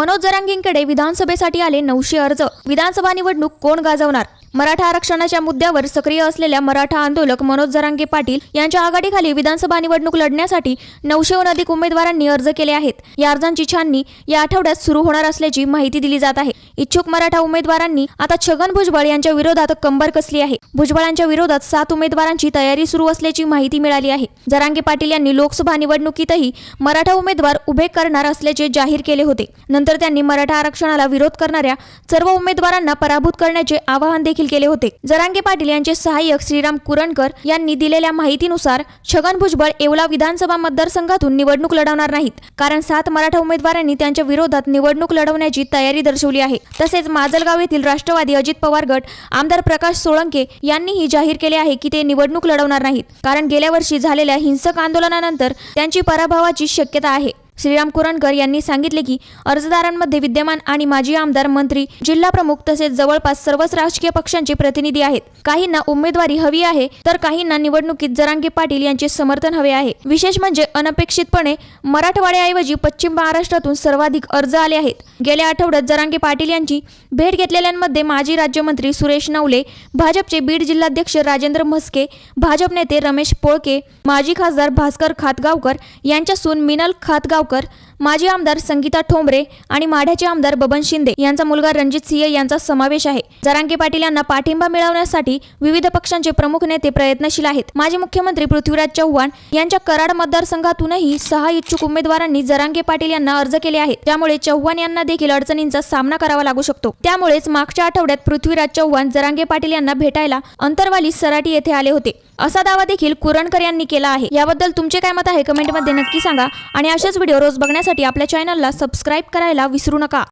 मनोज जरांगींकडे विधानसभेसाठी आले नऊशे अर्ज. विधानसभा निवडणूक कोण गाजवणार? मराठा आरक्षणाच्या मुद्द्यावर सक्रिय असलेल्या मराठा आंदोलक मनोज जरांगे पाटील यांच्या आघाडीखाली विधानसभा निवडणूक लढण्यासाठी नऊशेहून अधिक उमेदवारांनी अर्ज केले आहेत. या अर्जांची छाननी या आठवड्यात सुरू होणार असल्याची माहिती दिली जात आहे. इच्छुक मराठा उमेदवारांनी आता छगन भुजबळ यांच्या विरोधात कंबर कसली आहे? भुजबळांच्या विरोधात सात उमेदवारांची तयारी सुरू असल्याची माहिती मिळाली आहे. जरांगे पाटील यांनी लोकसभा निवडणुकीतही मराठा उमेदवार उभे करणार असल्याचे जाहीर केले होते. नंतर त्यांनी मराठा आरक्षणाला विरोध करणाऱ्या सर्व उमेदवारांना पराभूत करण्याचे आवाहन देखील केले होते. जरांगे पाटील यांचे सहाय्यक श्रीराम कुरणकर यांनी दिलेल्या माहितीनुसार छगन भुजबळ येवला विधानसभा मतदारसंघातून निवडणूक लढवणार नाहीत. कारण सात मराठा उमेदवारांनी त्यांच्या विरोधात निवडणूक लढवण्याची तयारी दर्शवली आहे. तसेच माजलगाव येथील राष्ट्रवादी अजित पवार गट आमदार प्रकाश सोळंके यांनीही जाहीर केले आहे की ते निवडणूक लढवणार नाहीत. कारण गेल्या वर्षी झालेल्या हिंसक आंदोलनानंतर त्यांची पराभवाची शक्यता आहे. श्रीराम कुरणकर यांनी सांगितले की अर्जदारांमध्ये विद्यमान आणि माजी आमदार मंत्री जिल्हा प्रमुख तसेच जवळपास सर्वच राजकीय पक्षांचे प्रतिनिधी आहेत. काहींना उमेदवारी हवी आहे तर काहींना निवडणुकीत जरांगे पाटील यांचे समर्थन हवे आहे. विशेष म्हणजे अनपेक्षितपणे मराठवाड्याऐवजी पश्चिम महाराष्ट्रातून सर्वाधिक अर्ज आले आहेत. गेल्या आठवड्यात जरांगे पाटील यांची भेट घेतलेल्यांमध्ये माजी राज्यमंत्री सुरेश नवले भाजपचे बीड जिल्हाध्यक्ष राजेंद्र म्हस्के भाजप नेते रमेश पोळके माजी खासदार भास्कर खातगावकर यांच्या सून मिनल खातगावकर कर माजी आमदार संगीता ठोंबरे आणि माढ्याचे आमदार बबन शिंदे यांचा मुलगा रणजित सिंह यांचा समावेश आहे. जरांगे पाटील यांना पाठिंबा मिळवण्यासाठी विविध पक्षांचे प्रमुख नेते प्रयत्नशील आहेत. माजी मुख्यमंत्री पृथ्वीराज चव्हाण यांच्या कराड मतदारसंघातूनही सहा इच्छुक उमेदवारांनी जरांगे पाटील यांना अर्ज केले आहेत. त्यामुळे चव्हाण यांना देखील अडचणींचा सामना करावा लागू शकतो. त्यामुळेच मागच्या आठवड्यात पृथ्वीराज चव्हाण जरांगे पाटील यांना भेटायला अंतरवाली सराटी येथे आले होते. असा दावा देखील कुरणकर यांनी केला आहे. याबद्दल तुमचे काय मत आहे? कमेंटमध्ये नक्की सांगा आणि अशाच व्हिडिओ रोज बघण्यासाठी आपल्या चॅनलला सबस्क्राईब करायला विसरू नका.